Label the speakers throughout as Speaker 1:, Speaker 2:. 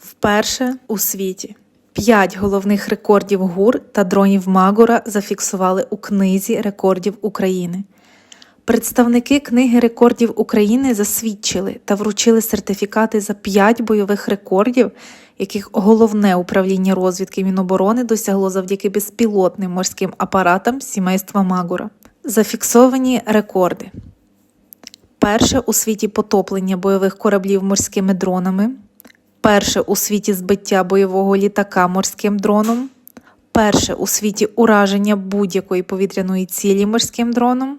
Speaker 1: Вперше у світі. П'ять головних рекордів ГУР та дронів Магора зафіксували у книзі рекордів України. Представники книги рекордів України засвідчили та вручили сертифікати за п'ять бойових рекордів, яких головне управління розвідки Міноборони досягло завдяки безпілотним морським апаратам сімейства Магора. Зафіксовані рекорди. Перше у світі потоплення бойових кораблів морськими дронами, перше у світі збиття бойового літака морським дроном, перше у світі ураження будь-якої повітряної цілі морським дроном,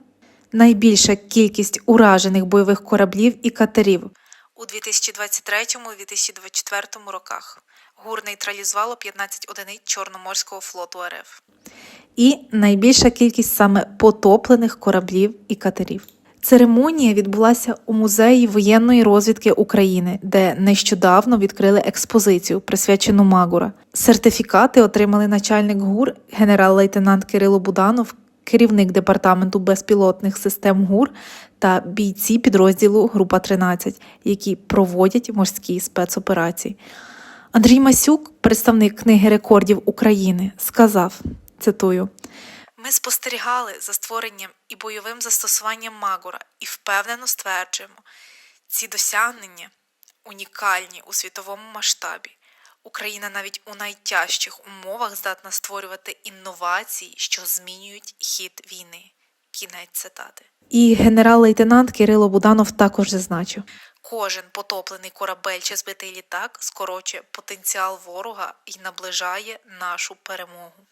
Speaker 1: найбільша кількість уражених бойових кораблів і катерів у 2023-2024 роках. ГУР нейтралізувало 15 одиниць Чорноморського флоту РФ. І найбільша кількість саме потоплених кораблів і катерів. Церемонія відбулася у музеї воєнної розвідки України, де нещодавно відкрили експозицію, присвячену Магура. Сертифікати отримали начальник ГУР генерал-лейтенант Кирило Буданов, керівник департаменту безпілотних систем ГУР та бійці підрозділу Група 13, які проводять морські спецоперації. Андрій Масюк, представник книги рекордів України, сказав: цитую. Ми спостерігали за створенням і бойовим застосуванням Магора і впевнено стверджуємо, ці досягнення унікальні у світовому масштабі. Україна навіть у найтяжчих умовах здатна створювати інновації, що змінюють хід війни. Кінець цитати. І генерал-лейтенант Кирило Буданов також зазначив: кожен потоплений корабель чи збитий літак скорочує потенціал ворога і наближає нашу перемогу.